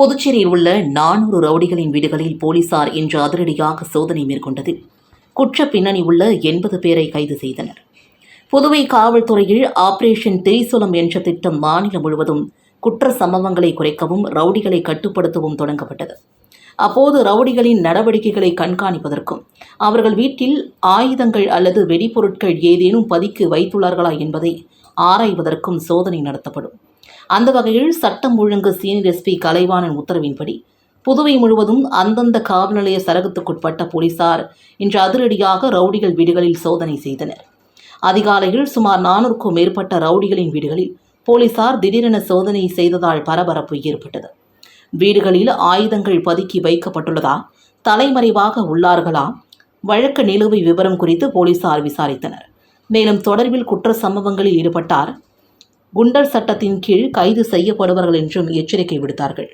புதுச்சேரியில் உள்ள நானூறு ரவுடிகளின் வீடுகளில் போலீசார் இன்று அதிரடியாக சோதனை மேற்கொண்டது. குற்ற பின்னணி உள்ள எண்பது பேரை கைது செய்தனர். புதுவை காவல்துறையில் ஆபரேஷன் திரிசூலம் என்ற திட்டம் மாநிலம் முழுவதும் குற்ற சம்பவங்களை குறைக்கவும் ரவுடிகளை கட்டுப்படுத்தவும் தொடங்கப்பட்டது. அப்போது ரவுடிகளின் நடவடிக்கைகளை கண்காணிப்பதற்கும் அவர்கள் வீட்டில் ஆயுதங்கள் அல்லது வெடிபொருட்கள் ஏதேனும் பதுக்கி வைத்துள்ளார்களா என்பதை ஆராய்வதற்கும் சோதனை நடத்தப்படும். அந்த வகையில் சட்டம் ஒழுங்கு சீனியர் எஸ்பி கலைவாணன் உத்தரவின்படி புதுவை முழுவதும் அந்தந்த காவல் நிலைய சரகத்துக்குட்பட்ட போலீசார் இன்று அதிரடியாக ரவுடிகள் வீடுகளில் சோதனை செய்தனர். அதிகாலையில் சுமார் நானூறுக்கும் மேற்பட்ட ரவுடிகளின் வீடுகளில் போலீசார் திடீரென சோதனை செய்ததால் பரபரப்பு ஏற்பட்டது. வீடுகளில் ஆயுதங்கள் பதுக்கி வைக்கப்பட்டுள்ளதா தலைமறைவாக உள்ளார்களா வழக்கு நிலுவை விவரம் குறித்து போலீசார் விசாரித்தனர். மேலும் தொடர்பில் குற்ற சம்பவங்களில் ஈடுபட்டார் குண்டர் சட்டத்தின் கீழ் கைது செய்யப்படுவார்கள் என்றும் எச்சரிக்கை விடுத்தார்கள்.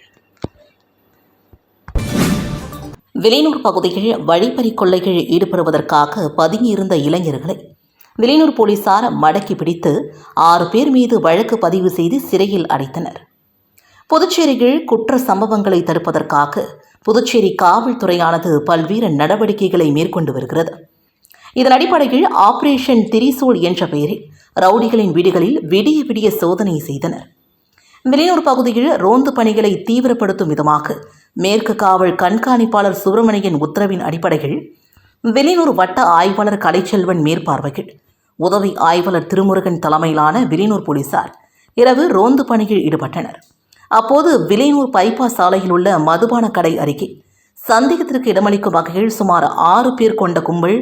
விலையூர் பகுதியில் வழிப்பறி கொள்ளைகள் ஈடுபடுவதற்காக பதுங்கியிருந்த இளைஞர்களை விலையூர் போலீசார் மடக்கி பிடித்து ஆறு பேர் மீது வழக்கு பதிவு செய்து சிறையில் அடைத்தனர். புதுச்சேரியில் குற்ற சம்பவங்களை தடுப்பதற்காக புதுச்சேரி காவல்துறையானது பல்வேறு நடவடிக்கைகளை மேற்கொண்டு வருகிறது. இதன் அடிப்படையில் ஆபரேஷன் திரிசூல் என்ற பெயரில் ரவுடிகளின் வீடுகளில் விடிய விடிய சோதனை செய்தனர். வெளியூர் பகுதியில் ரோந்து பணிகளை தீவிரப்படுத்தும் விதமாக மேற்கு காவல் கண்காணிப்பாளர் சுப்பிரமணியன் உத்தரவின் அடிப்படையில் வெளியூர் வட்ட ஆய்வாளர் கலைச்செல்வன் மேற்பார்வையில் உதவி ஆய்வாளர் திருமுருகன் தலைமையிலான வெளியூர் போலீசார் இரவு ரோந்து பணியில் ஈடுபட்டனர். அப்போது விலையூர் பைபாஸ் சாலையில் உள்ள மதுபான கடை அருகே சந்தேகத்திற்கு இடமளிக்கும் வகையில் சுமார் ஆறு பேர் கொண்ட கும்பல்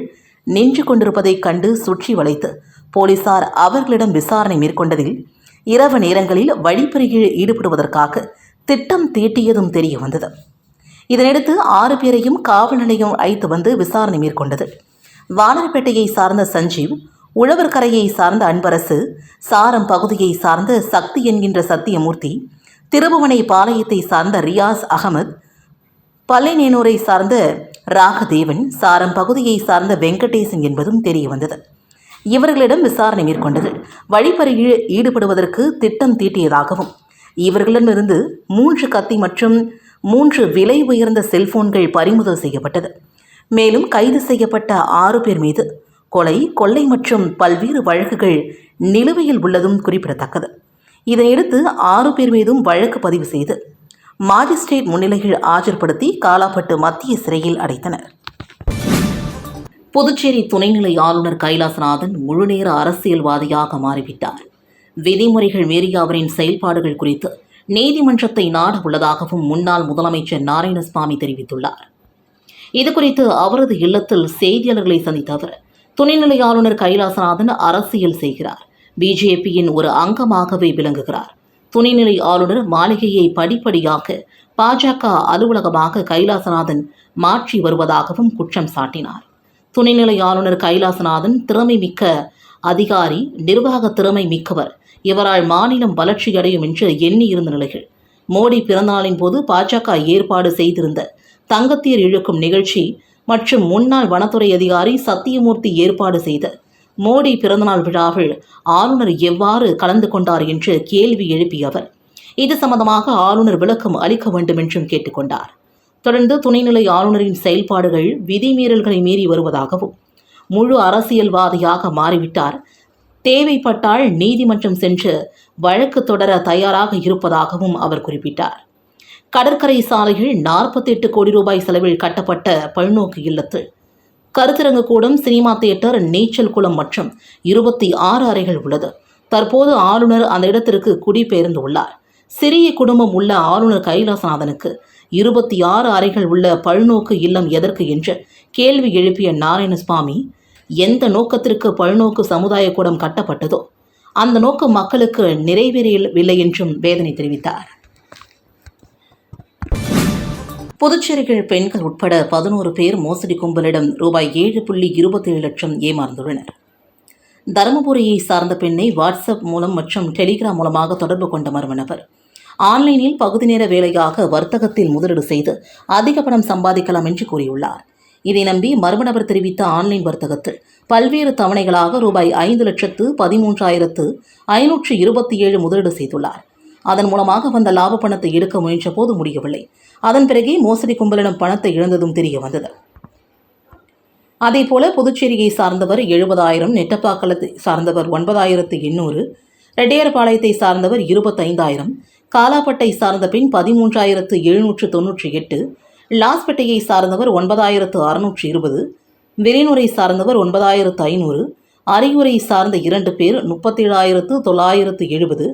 நின்று கொண்டிருப்பதைக் கண்டு சுற்றி வளைத்து போலீசார் அவர்களிடம் விசாரணை மேற்கொண்டதில் இரவு நேரங்களில் வழிப்பறியில் ஈடுபடுவதற்காக திட்டம் தீட்டியதும் தெரிய வந்தது. இதனையடுத்து ஆறு பேரையும் காவல் நிலையம் அழைத்து வந்து விசாரணை மேற்கொண்டது. வானர்பேட்டையை சார்ந்த சஞ்சீவ் உழவர்கரையை சார்ந்த அன்பரசு சாரம் பகுதியை சார்ந்த சக்தி என்கின்ற சத்தியமூர்த்தி திருபுவனை பாளையத்தை சார்ந்த ரியாஸ் அகமது பல்லைநேனூரை சார்ந்த ராகதேவன் சாரம் பகுதியை சார்ந்த வெங்கடேசன் என்பதும் தெரிய வந்தது இவர்களிடம் விசாரணை மேற்கொண்டது. வழிப்பறியில் ஈடுபடுவதற்கு திட்டம் தீட்டியதாகவும் இவர்களிடமிருந்து மூன்று கத்தி மற்றும் மூன்று விலை உயர்ந்த செல்போன்கள் பறிமுதல் செய்யப்பட்டது. மேலும் கைது செய்யப்பட்ட ஆறு பேர் மீது கொலை கொள்ளை மற்றும் பல்வேறு வழக்குகள் நிலுவையில் உள்ளதும் குறிப்பிடத்தக்கது. இதையடுத்து ஆறு பேர் மீதும் வழக்கு பதிவு செய்து மாஜிஸ்ட்ரேட் முன்னிலையில் ஆஜர்படுத்தி காலாப்பட்டு மத்திய சிறையில் அடைத்தனர். புதுச்சேரி துணைநிலை ஆளுநர் கைலாசநாதன் முழுநேர அரசியல்வாதியாக மாறிவிட்டார். விதிமுறைகள் மீறிய அவரின் செயல்பாடுகள் குறித்து நீதிமன்றத்தை நாட உள்ளதாகவும் முன்னாள் முதலமைச்சர் நாராயணசாமி தெரிவித்துள்ளார். இதுகுறித்து அவரது இல்லத்தில் செய்தியாளர்களை சந்தித்த அவர் துணைநிலை ஆளுநர் கைலாசநாதன் அரசியல் செய்கிறார். பிஜேபியின் ஒரு அங்கமாகவே விளங்குகிறார். துணைநிலை ஆளுநர் மாளிகையை படிப்படியாக பாஜக அலுவலகமாக கைலாசநாதன் மாற்றி வருவதாகவும் குற்றம் சாட்டினார். துணைநிலை ஆளுநர் கைலாசநாதன் திறமை மிக்க அதிகாரி நிர்வாக திறமை மிக்கவர். இவரால் மாநிலம் வளர்ச்சியடையும் என்று எண்ணியிருந்த நிலையில் மோடி பிறந்தநாளின் போது பாஜக ஏற்பாடு செய்திருந்த தங்கத்தீர் இழுக்கும் நிகழ்ச்சி மற்றும் முன்னாள் வனத்துறை அதிகாரி சத்தியமூர்த்தி ஏற்பாடு செய்த மோடி பிறந்தநாள் விழாவில் ஆளுநர் எவ்வாறு கலந்து கொண்டார் என்று கேள்வி எழுப்பிய அவர் இது சம்பந்தமாக ஆளுநர் விளக்கம் அளிக்க வேண்டும் என்றும் கேட்டுக்கொண்டார் தொடர்ந்து துணைநிலை ஆளுநரின் செயல்பாடுகள் விதிமீறல்களை மீறி வருவதாகவும் முழு அரசியல்வாதியாக மாறிவிட்டார். தேவைப்பட்டால் நீதிமன்றம் சென்று வழக்கு தொடர தயாராக இருப்பதாகவும் அவர் குறிப்பிட்டார். கடற்கரை சாலையில் நாற்பத்தெட்டு கோடி ரூபாய் செலவில் கட்டப்பட்ட பல்நோக்கு இல்லத்தில் கருத்தரங்கு கூடம் சினிமா தியேட்டர் நீச்சல் குளம் மற்றும் இருபத்தி ஆறு அறைகள் உள்ளது. தற்போது ஆளுநர் அந்த இடத்திற்கு குடிபெயர்ந்துள்ளார். சிறிய குடும்பம் உள்ள ஆளுநர் கைலாசநாதனுக்கு இருபத்தி ஆறு அறைகள் உள்ள பல்நோக்கு இல்லம் எதற்கு என்று கேள்வி எழுப்பிய நாராயணசுவாமி எந்த நோக்கத்திற்கு பல்நோக்கு சமுதாய கூடம் கட்டப்பட்டதோ அந்த நோக்கம் மக்களுக்கு நிறைவேறவில்லை என்றும் வேதனை தெரிவித்தார். புதுச்சேரியில் பெண்கள் உட்பட பதினோரு பேர் மோசடி கும்பலிடம் ரூபாய் ஏழு புள்ளி இருபத்தேழு லட்சம் ஏமாந்துள்ளனர். தருமபுரியை சார்ந்த பெண்ணை வாட்ஸ்அப் மூலம் மற்றும் டெலிகிராம் மூலமாக தொடர்பு கொண்ட மர்ம நபர். ஆன்லைனில் பகுதி நேர வேலையாக வர்த்தகத்தில் முதலீடு செய்து அதிக பணம் சம்பாதிக்கலாம் என்று கூறியுள்ளார். இதை நம்பி மர்ம நபர் தெரிவித்த ஆன்லைன் வர்த்தகத்தில் பல்வேறு தவணைகளாக ரூபாய் ஐந்து லட்சத்து பதிமூன்றாயிரத்து ஐநூற்று இருபத்தி ஏழு முதலீடு செய்துள்ளார். அதன் மூலமாக வந்த லாப பணத்தை எடுக்க முயன்ற போது முடியவில்லை. அதன் பிறகே மோசடி கும்பலிடம் பணத்தை இழந்ததும் தெரிய வந்தது. அதேபோல புதுச்சேரியை சார்ந்தவர் எழுபதாயிரம் நெட்டப்பாக்கலத்தை சார்ந்தவர் ஒன்பதாயிரத்து எண்ணூறு ரெட்டையர்பாளையத்தை சார்ந்தவர் இருபத்தைந்தாயிரம் காலாப்பட்டை சார்ந்த பின் பதிமூன்றாயிரத்து எழுநூற்று தொன்னூற்றி எட்டு லாஸ்பேட்டையை சார்ந்தவர் ஒன்பதாயிரத்து அறுநூற்று இருபது வெளிநூரை சார்ந்தவர் ஒன்பதாயிரத்து ஐநூறு அறிவுரை சார்ந்த இரண்டு பேர் முப்பத்தேழாயிரத்து தொள்ளாயிரத்து எழுபது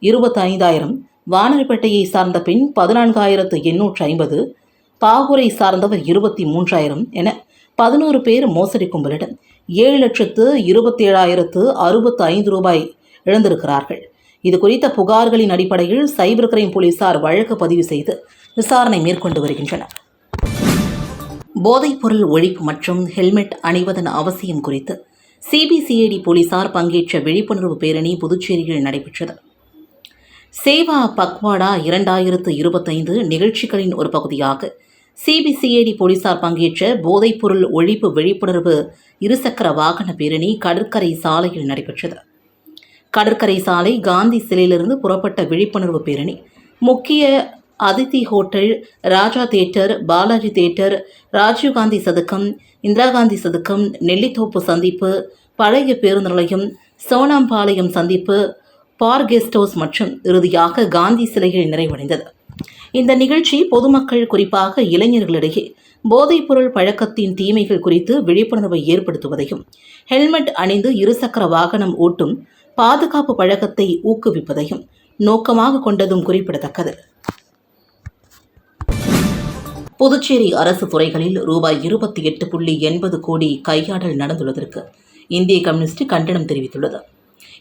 இருபத்தைந்தாயிரம். வானரிப்பேட்டையை சார்ந்த பின் பதினான்காயிரத்து எண்ணூற்று ஐம்பது. பாகூரை சார்ந்தவர் இருபத்தி மூன்றாயிரம் என பதினோரு பேர் மோசடி கும்பலிடம் ஏழு லட்சத்து இருபத்தி ஏழாயிரத்து அறுபத்து ஐந்து ரூபாய் இழந்திருக்கிறார்கள். இது குறித்த புகார்களின் அடிப்படையில் சைபர் கிரைம் போலீசார் வழக்கு பதிவு செய்து விசாரணை மேற்கொண்டு வருகின்றனர். போதைப்பொருள் ஒழிப்பு மற்றும் ஹெல்மெட் அணிவதன் அவசியம் குறித்து சிபிசிஐடி போலீசார் பங்கேற்ற விழிப்புணர்வு பேரணி புதுச்சேரியில் நடைபெற்றது. சேவா பக்வாடா இரண்டாயிரத்து இருபத்தைந்து நிகழ்ச்சிகளின் ஒரு பகுதியாக சிபிசிஐடி போலீசார் பங்கேற்ற போதைப்பொருள் ஒழிப்பு விழிப்புணர்வு இருசக்கர வாகன பேரணி கடற்கரை சாலையில் நடைபெற்றது. கடற்கரை சாலை காந்தி சிலையிலிருந்து புறப்பட்ட விழிப்புணர்வு பேரணி முக்கிய Aditi hotel Raja theatre Balaji theatre Rajiv Gandhi சதுக்கம் Indira Gandhi சதுக்கம் நெல்லித்தோப்பு சந்திப்பு பழைய பேருந்து நிலையம் சோனாம்பாளையம் சந்திப்பு பார் கெஸ்ட் ஹவுஸ் மற்றும் இறுதியாக காந்தி சிலையில் நிறைவடைந்தது. இந்த நிகழ்ச்சி பொதுமக்கள் குறிப்பாக இளைஞர்களிடையே போதைப்பொருள் பழக்கத்தின் தீமைகள் குறித்து விழிப்புணர்வை ஏற்படுத்துவதையும் ஹெல்மெட் அணிந்து இருசக்கர வாகனம் ஓட்டும் பாதுகாப்பு பழக்கத்தை ஊக்குவிப்பதையும் நோக்கமாக கொண்டதும் குறிப்பிடத்தக்கது. புதுச்சேரி அரசு துறைகளில் ரூபாய் இருபத்தி எட்டு புள்ளி எண்பது கோடி கையாடல் நடந்துள்ளதற்கு இந்திய கம்யூனிஸ்ட் கண்டனம் தெரிவித்துள்ளது.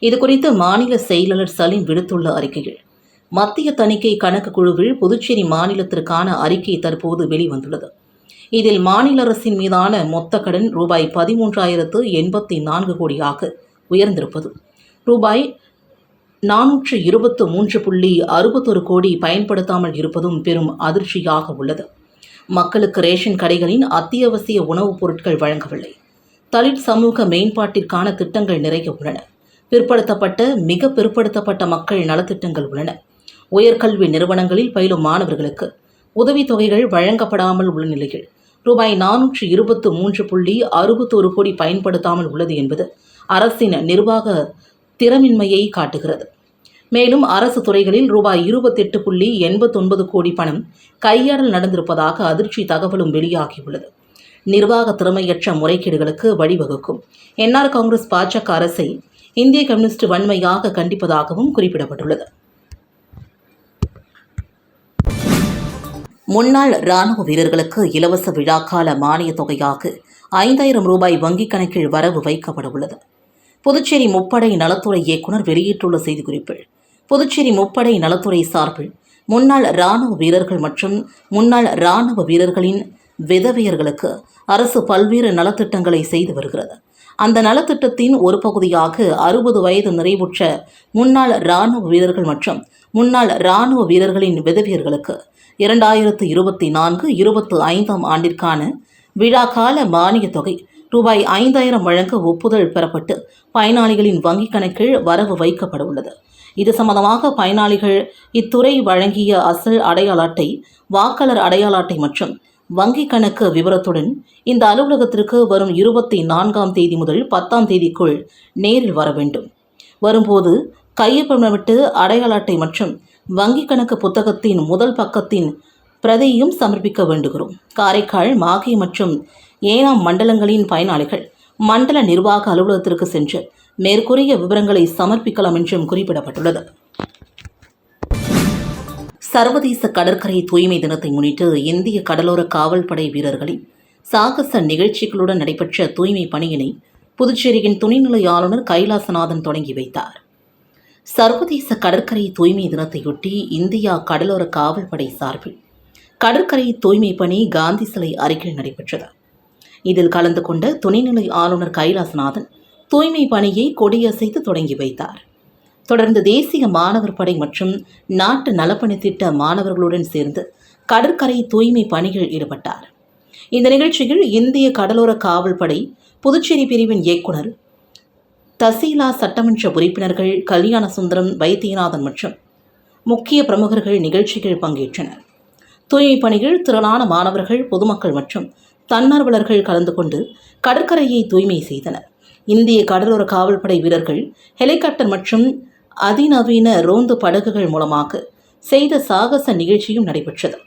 இதுகுறித்து மாநில செயலாளர் சலீம் விடுத்துள்ள அறிக்கையில் மத்திய தணிக்கை கணக்கு குழுவில் புதுச்சேரி மாநிலத்திற்கான அறிக்கை தற்போது வெளிவந்துள்ளது. இதில் மாநில அரசின் மீதான மொத்த கடன் ரூபாய் பதிமூன்றாயிரத்து எண்பத்தி நான்கு கோடியாக உயர்ந்திருப்பது. ரூபாய் நானூற்று இருபத்து மூன்று புள்ளி அறுபத்தொரு கோடி பயன்படுத்தாமல் இருப்பதும் பெரும் அதிர்ச்சியாக உள்ளது. மக்களுக்கு ரேஷன் கடைகளின் அத்தியாவசிய உணவுப் பொருட்கள் வழங்கவில்லை. தலித் சமூக மேம்பாட்டிற்கான திட்டங்கள் நிறைய உள்ளன. பிற்படுத்தப்பட்ட மிக பிற்படுத்தப்பட்ட மக்கள் நலத்திட்டங்கள் உள்ளன. உயர்கல்வி நிறுவனங்களில் பயிலும் மாணவர்களுக்கு உதவித்தொகைகள் வழங்கப்படாமல் உள்ள நிலையில் ரூபாய் நானூற்று இருபத்து மூன்று புள்ளி அறுபத்தோரு கோடி பயன்படுத்தாமல் உள்ளது என்பது அரசின் நிர்வாக திறமின்மையை காட்டுகிறது. மேலும் அரசு துறைகளில் ரூபாய் இருபத்தெட்டு புள்ளி எண்பத்தொன்பது கோடி பணம் கையாடல் நடந்திருப்பதாக அதிர்ச்சி தகவலும் வெளியாகியுள்ளது. நிர்வாக திறமையற்ற முறைகேடுகளுக்கு வழிவகுக்கும். என்ஆர் காங்கிரஸ் பாஜக அரசை இந்திய கம்யூனிஸ்ட் வன்மையாக கண்டிப்பதாகவும் குறிப்பிடப்பட்டுள்ளது. முன்னாள் ராணுவ வீரர்களுக்கு இலவச விழாக்கால மானியத் தொகையாக ஐந்தாயிரம் ரூபாய் வங்கிக் கணக்கில் வரவு வைக்கப்பட உள்ளது புதுச்சேரி முப்படை நலத்துறை இயக்குனர் வெளியிட்டுள்ள செய்திக்குறிப்பில் புதுச்சேரி முப்படை நலத்துறை சார்பில் முன்னாள் ராணுவ வீரர்கள் மற்றும் முன்னாள் ராணுவ வீரர்களின் விதவையர்களுக்கு அரசு பல்வேறு நலத்திட்டங்களை செய்து வருகிறது. அந்த நலத்திட்டத்தின் ஒரு பகுதியாக அறுபது வயது நிறைவுற்ற முன்னாள் இராணுவ வீரர்கள் மற்றும் முன்னாள் இராணுவ வீரர்களின் விதவியர்களுக்கு இரண்டாயிரத்து இருபத்தி நான்கு இருபத்து ஐந்தாம் ஆண்டிற்கான விழாக்கால மானியத் தொகை ரூபாய் ஐந்தாயிரம் வழங்க ஒப்புதல் பெறப்பட்டு பயனாளிகளின் வங்கிக் கணக்கில் வரவு வைக்கப்பட உள்ளது. இது சம்பந்தமாக பயனாளிகள் இத்துறை வழங்கிய அசல் அடையாள அட்டை வாக்காளர் அடையாள அட்டை மற்றும் வங்கிக் கணக்கு விவரத்துடன் இந்த அலுவலகத்திற்கு வரும் இருபத்தி நான்காம் தேதி முதல் பத்தாம் தேதிக்குள் நேரில் வர வேண்டும். வரும்போது கையொப்பமிட்டு அடையாள அட்டை மற்றும் வங்கிக் கணக்கு புத்தகத்தின் முதல் பக்கத்தின் பிரதியையும் சமர்ப்பிக்க வேண்டுகிறோம். காரைக்கால் மாகை மற்றும் ஏனாம் மண்டலங்களின் பயனாளிகள் மண்டல நிர்வாக அலுவலகத்திற்கு சென்று மேற்கூறிய விவரங்களை சமர்ப்பிக்கலாம் என்றும் குறிப்பிடப்பட்டுள்ளது. சர்வதேச கடற்கரை தூய்மை தினத்தை முன்னிட்டு இந்திய கடலோர காவல்படை வீரர்களின் சாகச நிகழ்ச்சிகளுடன் நடைபெற்ற தூய்மை பணியினை புதுச்சேரியின் துணைநிலை ஆளுநர் கைலாசநாதன் தொடங்கி வைத்தார். சர்வதேச கடற்கரை தூய்மை தினத்தையொட்டி இந்தியா கடலோர காவல்படை சார்பில் கடற்கரை தூய்மை பணி காந்தி சிலை அருகில் நடைபெற்றது. இதில் கலந்து கொண்ட துணைநிலை ஆளுநர் கைலாசநாதன் தூய்மை பணியை கொடியசைத்து தொடங்கி வைத்தார். தொடர்ந்து தேசிய மாணவர் படை மற்றும் நாட்டு நலப்பணி திட்ட மாணவர்களுடன் சேர்ந்து கடற்கரை தூய்மை பணியில் ஈடுபட்டார். இந்த நிகழ்ச்சியில் இந்திய கடலோர காவல்படை புதுச்சேரி பிரிவின் இயக்குனர் தசீலா சட்டமன்ற உறுப்பினர்கள் கல்யாண சுந்தரம் வைத்தியநாதன் மற்றும் முக்கிய பிரமுகர்கள் நிகழ்ச்சிகள் பங்கேற்றனர். தூய்மை பணிகள் திரளான மாணவர்கள் பொதுமக்கள் மற்றும் தன்னார்வலர்கள் கலந்து கொண்டு கடற்கரையை தூய்மை செய்தனர். இந்திய கடலோர காவல்படை வீரர்கள் ஹெலிகாப்டர் மற்றும் அதிநவீன ரோந்து படகுகள் மூலமாக செய்த சாகச நிகழ்ச்சியும் நடைபெற்றது.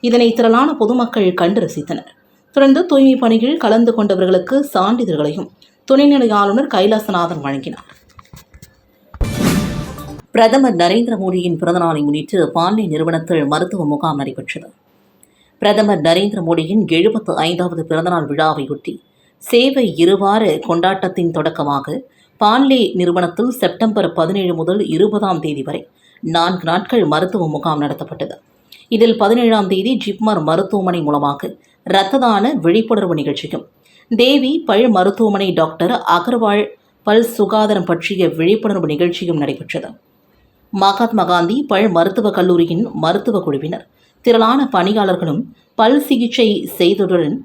இதனை திரளான பொதுமக்கள் கண்டு ரசித்தனர். தொடர்ந்து தூய்மை பணியில் கலந்து கொண்டவர்களுக்கு சான்றிதழ்களையும் துணைநிலை ஆளுநர் கைலாசநாதன் வழங்கினார். பிரதமர் நரேந்திர மோடியின் பிறந்தநாளை முன்னிட்டு பாண்லே நிறுவனத்தில் மருத்துவ முகாம் நடைபெற்றது. பிரதமர் நரேந்திர மோடியின் எழுபத்து ஐந்தாவது பிறந்தநாள் விழாவையொட்டி சேவை இருவார கொண்டாட்டத்தின் தொடக்கமாக பான்லே நிறுவனத்தில் செப்டம்பர் பதினேழு முதல் இருபதாம் தேதி வரை நான்கு நாட்கள் மருத்துவ முகாம் நடத்தப்பட்டது. இதில் பதினேழாம் தேதி ஜிப்மர் மருத்துவமனை மூலமாக இரத்த தான விழிப்புணர்வு நிகழ்ச்சியும் தேவி பல் மருத்துவமனை டாக்டர் அகர்வால் பல் சுகாதாரம் பற்றிய விழிப்புணர்வு நிகழ்ச்சியும் நடைபெற்றது. மகாத்மா காந்தி பல் மருத்துவக் கல்லூரியின் மருத்துவக் குழுவினர் திரளான பணியாளர்களும் பல் சிகிச்சை செய்ததுடன்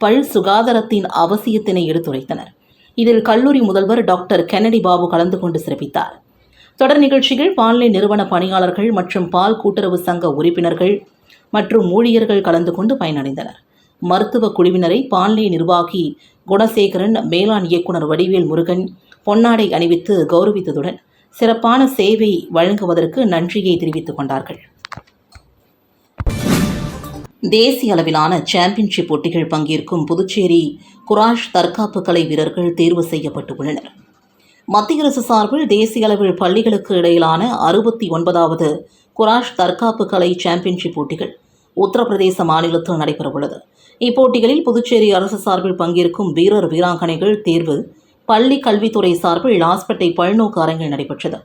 பல் சுகாதாரத்தின் அவசியத்தினை எடுத்துரைத்தனர். இதில் கல்லூரி முதல்வர் டாக்டர் கென்னடி பாபு கலந்து கொண்டு சிறப்பித்தார். தொடர் நிகழ்ச்சிகள் பால்நிலை நிறுவன பணியாளர்கள் மற்றும் பால் கூட்டுறவு சங்க உறுப்பினர்கள் மற்றும் ஊழியர்கள் கலந்து கொண்டு பயனடைந்தனர். மருத்துவ குழுவினரை பால்நிலை நிர்வாகி குணசேகரன் மேலாண் இயக்குனர் வடிவேல் முருகன் பொன்னாடை அணிவித்து கௌரவித்ததுடன் சிறப்பான சேவை வழங்குவதற்கு நன்றியை தெரிவித்துக் கொண்டார்கள். தேசிய அளவிலான சாம்பியன்ஷிப் போட்டிகள் பங்கேற்கும் புதுச்சேரி குராஷ் தற்காப்பு கலை வீரர்கள் தேர்வு செய்யப்பட்டுள்ளனர். மத்திய அரசு சார்பில் தேசிய அளவில் பள்ளிகளுக்கு இடையிலான அறுபத்தி ஒன்பதாவது குராஷ் தற்காப்பு கலை சாம்பியன்ஷிப் போட்டிகள் உத்தரப்பிரதேச மாநிலத்தில் நடைபெறவுள்ளது. இப்போட்டிகளில் புதுச்சேரி அரசு சார்பில் பங்கேற்கும் வீரர் வீராங்கனைகள் தேர்வு பள்ளி கல்வித்துறை சார்பில் லாஸ்பேட்டை பல்நோக்கு அரங்கில் நடைபெற்றது.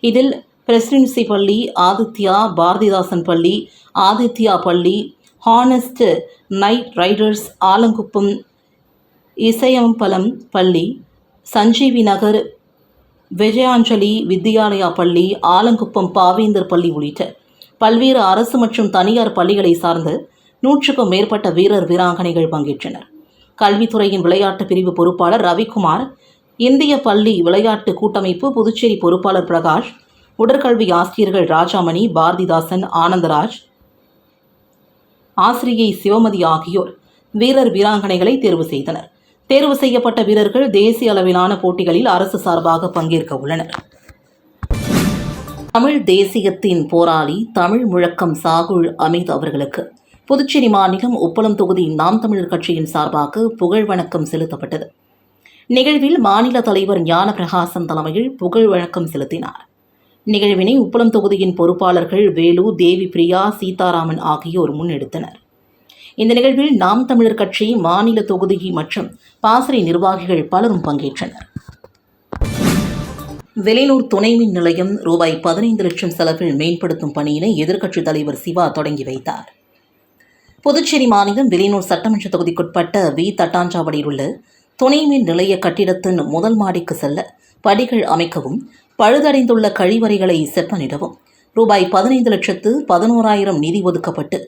இதில் பிரசிடென்சி பள்ளி ஆதித்யா பாரதிதாசன் பள்ளி ஆதித்யா பள்ளி Honest Night Riders Alangkuppam Isaiyambalam பள்ளி சஞ்சீவி நகர் விஜயாஞ்சலி வித்யாலயா பள்ளி ஆலங்குப்பம் பாவேந்தர் பள்ளி உள்ளிட்ட பல்வேறு அரசு மற்றும் தனியார் பள்ளிகளை சார்ந்து நூற்றுக்கும் மேற்பட்ட வீரர் வீராங்கனைகள் பங்கேற்றனர். கல்வித்துறையின் விளையாட்டு பிரிவு பொறுப்பாளர் ரவிக்குமார் இந்திய பள்ளி விளையாட்டு கூட்டமைப்பு புதுச்சேரி பொறுப்பாளர் பிரகாஷ் உடற்கல்வி ஆசிரியர்கள் ராஜாமணி பாரதிதாசன் ஆனந்தராஜ் ஆசிரியை சிவமதி ஆகியோர் வீரர் வீராங்கனைகளை தேர்வு செய்தனர். தேர்வு செய்யப்பட்ட வீரர்கள் தேசிய அளவிலான போட்டிகளில் அரசு சார்பாக பங்கேற்க உள்ளனர். தமிழ் தேசியத்தின் போராளி தமிழ் முழக்கம் சாகுல் அமித் அவர்களுக்கு புதுச்சேரி மாநிலம் உப்பளம் தொகுதி நாம் தமிழர் கட்சியின் சார்பாக புகழ் வணக்கம் செலுத்தப்பட்டது. நிகழ்வில் மாநில தலைவர் ஞான பிரகாசன் தலைமையில் புகழ் வணக்கம் செலுத்தினார். நிகழ்வினை உப்பளம் தொகுதியின் பொறுப்பாளர்கள் வேலு தேவி பிரியா சீதாராமன் ஆகியோர் முன்னெடுத்தனர். இந்த நிகழ்வில் நாம் தமிழர் கட்சி மாநில தொகுதி மற்றும் பாசறை நிர்வாகிகள் பலரும் பங்கேற்றனர். வெளியூர் துணை மின் நிலையம் ரூபாய் பதினைந்து லட்சம் செலவில் மேம்படுத்தும் பணியினை எதிர்க்கட்சித் தலைவர் சிவா தொடங்கி வைத்தார். புதுச்சேரி மாநிலம் வெளியூர் சட்டமன்ற தொகுதிக்குட்பட்ட வி. தட்டாஞ்சாவடியில் உள்ள துணை மின் நிலைய கட்டிடத்தின் முதல் மாடிக்கு செல்ல படிகள் அமைக்கவும் பழுதடைந்துள்ள கழிவறைகளை செப்பனிடவும் ரூபாய் பதினைந்து லட்சத்து பதினோராயிரம் நிதி ஒதுக்கப்பட்டு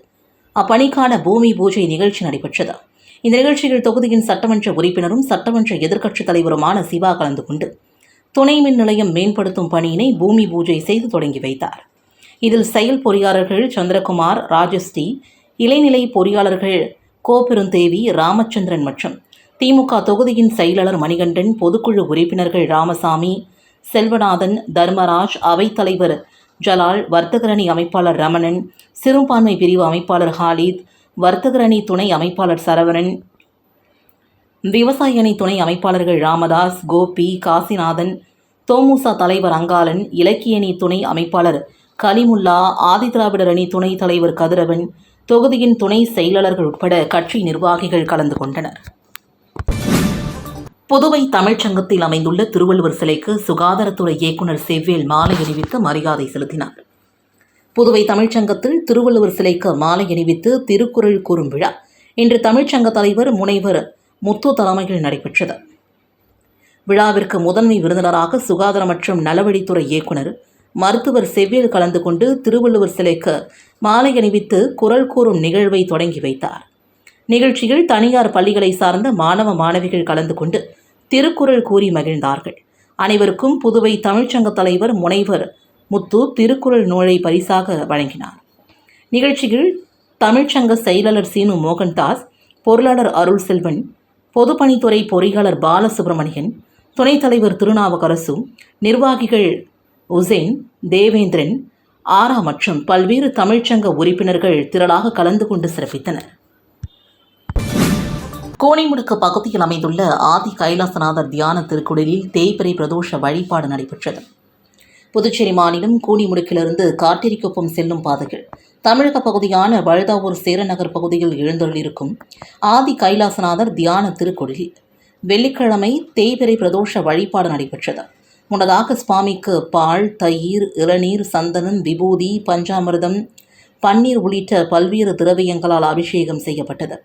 அப்பணிக்கான பூமி பூஜை நிகழ்ச்சி நடைபெற்றது. இந்த நிகழ்ச்சியில் தொகுதியின் சட்டமன்ற உறுப்பினரும் சட்டமன்ற எதிர்க்கட்சித் தலைவருமான சிவா கலந்து கொண்டு துணை மின் நிலையம் மேம்படுத்தும் பணியினை பூமி பூஜை செய்து தொடங்கி வைத்தார். இதில் செயல் பொறியாளர்கள் சந்திரகுமார் ராஜஸ்ரீ இளைநிலை பொறியாளர்கள் கோபெருந்தேவி ராமச்சந்திரன் மற்றும் திமுக தொகுதியின் செயலாளர் மணிகண்டன் பொதுக்குழு உறுப்பினர்கள் ராமசாமி செல்வநாதன் தர்மராஜ் அவைத்தலைவர் ஜலால் வர்த்தகரணி அமைப்பாளர் ரமணன் சிறுபான்மை பிரிவு அமைப்பாளர் ஹாலித் வர்த்தகரணி துணை அமைப்பாளர் சரவணன் விவசாய அணி துணை அமைப்பாளர்கள் ராமதாஸ் கோபி காசிநாதன் தோமுசா தலைவர் அங்காளன் இலக்கிய அணி துணை அமைப்பாளர் கலிமுல்லா ஆதிதிராவிடர் அணி துணை தலைவர் கதிரவன் தொகுதியின் துணை செயலாளர்கள் உட்பட கட்சி நிர்வாகிகள் கலந்து கொண்டனர். புதுவை தமிழ்ச்சங்கத்தில் அமைந்துள்ள திருவள்ளுவர் சிலைக்கு சுகாதாரத்துறை இயக்குநர் செவ்வேல் மாலை அணிவித்து மரியாதை செலுத்தினார் புதுவை தமிழ்ச்சங்கத்தில் திருவள்ளுவர் சிலைக்கு மாலை அணிவித்து திருக்குறள் கூறும் விழா இன்று தமிழ்ச்சங்க தலைவர் முனைவர் முத்து தலைமையில் நடைபெற்றது. விழாவிற்கு முதன்மை விருந்தினராக சுகாதார மற்றும் நலவழித்துறை இயக்குனர் மருத்துவர் செவ்வேல் கலந்து கொண்டு திருவள்ளுவர் சிலைக்கு மாலை அணிவித்து குரல் கூறும் நிகழ்வை தொடங்கி வைத்தார். நிகழ்ச்சியில் தனியார் பள்ளிகளை சார்ந்த மாணவ மாணவிகள் கலந்து கொண்டு திருக்குறள் கூறி மகிழ்ந்தார்கள். அனைவருக்கும் புதுவை தமிழ்ச்சங்க தலைவர் முனைவர் முத்து திருக்குறள் நூலை பரிசாக வழங்கினார். நிகழ்ச்சியில் தமிழ்ச்சங்க செயலாளர் சீனு மோகன்தாஸ் பொருளாளர் அருள் செல்வன் பொதுப்பணித்துறை பொறியாளர் பாலசுப்ரமணியன் துணைத் தலைவர் திருநாவுக்கரசு நிர்வாகிகள் உசேன் தேவேந்திரன் ஆரா மற்றும் பல்வேறு தமிழ்ச்சங்க உறுப்பினர்கள் திரளாக கலந்து கொண்டு சிறப்பித்தனர். கோணிமுடுக்கு பகுதியில் அமைந்துள்ள ஆதி கைலாசநாதர் தியான திருக்குடலில் தேய்பிரை பிரதோஷ வழிபாடு நடைபெற்றது. புதுச்சேரி மாநிலம் கூனிமுடுக்கிலிருந்து காட்டிரிக்குப்பம் செல்லும் பாதைகள் தமிழக பகுதியான வழுதாவூர் சேரநகர் பகுதியில் எழுந்தருளிருக்கும் ஆதி கைலாசநாதர் தியான திருக்குடிலில் வெள்ளிக்கிழமை தேய்பிறை பிரதோஷ வழிபாடு நடைபெற்றது. முன்னதாக சுவாமிக்கு பால் தயிர் இளநீர் சந்தனம் விபூதி பஞ்சாமிர்தம் பன்னீர் உள்ளிட்ட பல்வேறு திரவியங்களால் அபிஷேகம் செய்யப்பட்டது.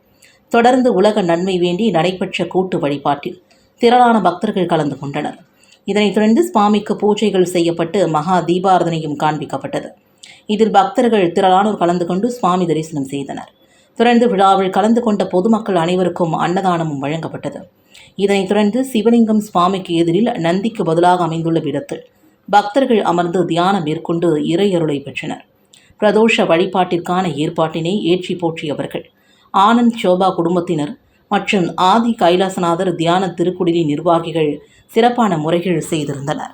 தொடர்ந்து உலக நன்மை வேண்டி நடைபெற்ற கூட்டு வழிபாட்டில் திரளான பக்தர்கள் கலந்து கொண்டனர். இதனைத் தொடர்ந்து சுவாமிக்கு பூஜைகள் செய்யப்பட்டு மகா தீபாரதனையும் காண்பிக்கப்பட்டது. இதில் பக்தர்கள் திரளானோர் கலந்து கொண்டு சுவாமி தரிசனம் செய்தனர். தொடர்ந்து விழாவில் கலந்து கொண்ட பொதுமக்கள் அனைவருக்கும் அன்னதானமும் வழங்கப்பட்டது. இதனைத் தொடர்ந்து சிவலிங்கம் சுவாமிக்கு எதிரில் நந்திக்கு பதிலாக அமைந்துள்ள இடத்தில் பக்தர்கள் அமர்ந்து தியானம் மேற்கொண்டு இறையருளை பெற்றனர். பிரதோஷ வழிபாட்டிற்கான ஏற்பாட்டினை ஏற்றி போற்றியவர்கள் ஆனந்த் சோபா குடும்பத்தினர் மற்றும் ஆதி கைலாசநாதர் தியான திருக்குடிலி நிர்வாகிகள் சிறப்பான முறைகள் செய்திருந்தனர்.